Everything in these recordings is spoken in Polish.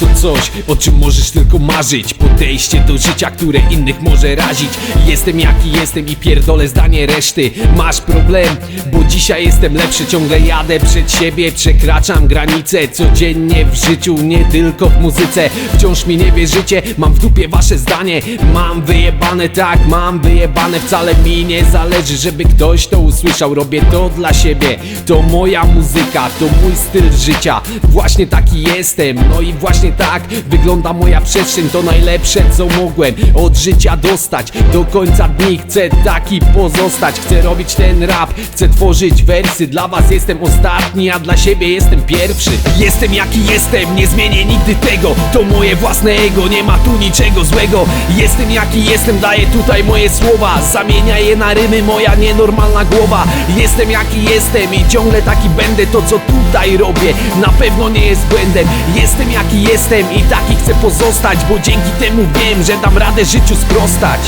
to coś, o czym możesz tylko marzyć. Podejście do życia, które innych może razić. Jestem jaki jestem i pierdolę zdanie reszty. Masz problem, bo dzisiaj jestem lepszy. Ciągle jadę przed siebie, przekraczam granice. Codziennie w życiu, nie tylko w muzyce. Wciąż mi nie wierzycie, mam w dupie wasze zdanie. Mam wyjebane, tak, mam wyjebane. Wcale mi nie zależy, żeby ktoś to usłyszał. Robię to dla siebie, to moja muzyka To mój styl życia, właśnie taki jestem No i właśnie tak wygląda moja przestrzeń To najlepsze co mogłem od życia dostać. Do końca dni chcę taki pozostać. Chcę robić ten rap, chcę tworzyć wersy. Dla was jestem ostatni, a dla siebie jestem pierwszy. Jestem jaki jestem, nie zmienię nigdy tego. To moje własne ego, nie ma tu niczego złego. Jestem jaki jestem, daję tutaj moje słowa. Zamienia je na rymy moja nienormalna głowa. Jestem jaki jestem i ciągle taki będę. To co tutaj robię, na pewno nie jest błędem. Jestem jaki jestem i taki chcę pozostać Bo dzięki temu wiem, że dam radę życiu sprostać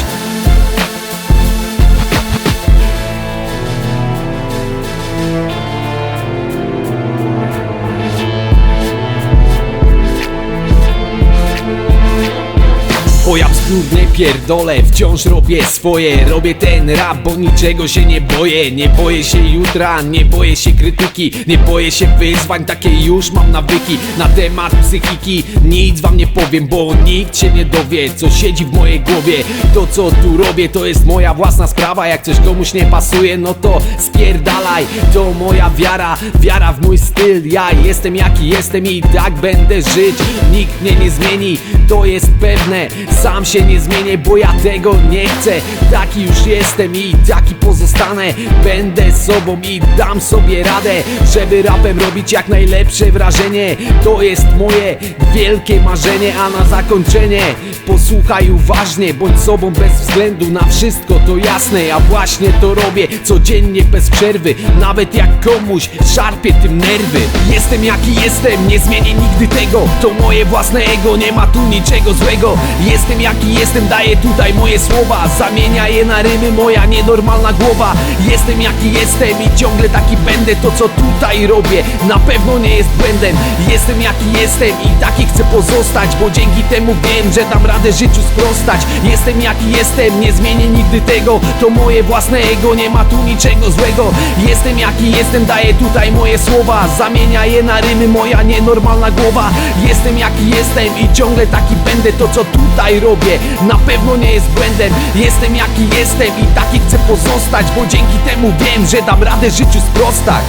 Bo ja bzdurnie pierdolę, wciąż robię swoje. Robię ten rap, bo niczego się nie boję. Nie boję się jutra, nie boję się krytyki. Nie boję się wyzwań, takie już mam nawyki. Na temat psychiki nic wam nie powiem Bo nikt się nie dowie, co siedzi w mojej głowie. To co tu robię, to jest moja własna sprawa. Jak coś komuś nie pasuje, no to spierdalaj. To moja wiara, wiara w mój styl. Ja jestem jaki jestem i tak będę żyć. Nikt mnie nie zmieni, to jest pewne Sam się nie zmienię, bo ja tego nie chcę. Taki już jestem i taki pozostanę. Będę sobą i dam sobie radę Żeby rapem robić jak najlepsze wrażenie. To jest moje wielkie marzenie A na zakończenie posłuchaj uważnie Bądź sobą bez względu na wszystko, to jasne. Ja właśnie to robię codziennie bez przerwy. Nawet jak komuś szarpie tym nerwy. Jestem jaki jestem, nie zmienię nigdy tego. To moje własne ego, nie ma tu niczego złego. Jestem jaki jestem, daję tutaj moje słowa. Zamienia je na rymy moja nienormalna głowa. Jestem jaki jestem i ciągle taki będę. To co tutaj robię na pewno nie jest błędem. Jestem jaki jestem i taki chcę pozostać Bo dzięki temu wiem, że dam radę życiu sprostać. Jestem jaki jestem, nie zmienię nigdy tego. To moje własne ego, nie ma tu niczego złego. Jestem jaki jestem, daję tutaj moje słowa. Zamienia je na rymy moja nienormalna głowa. Jestem jaki jestem i ciągle taki będę. To co tutaj robię na pewno nie jest błędem. Jestem jaki jestem i taki chcę pozostać Bo dzięki temu wiem, że dam radę życiu sprostać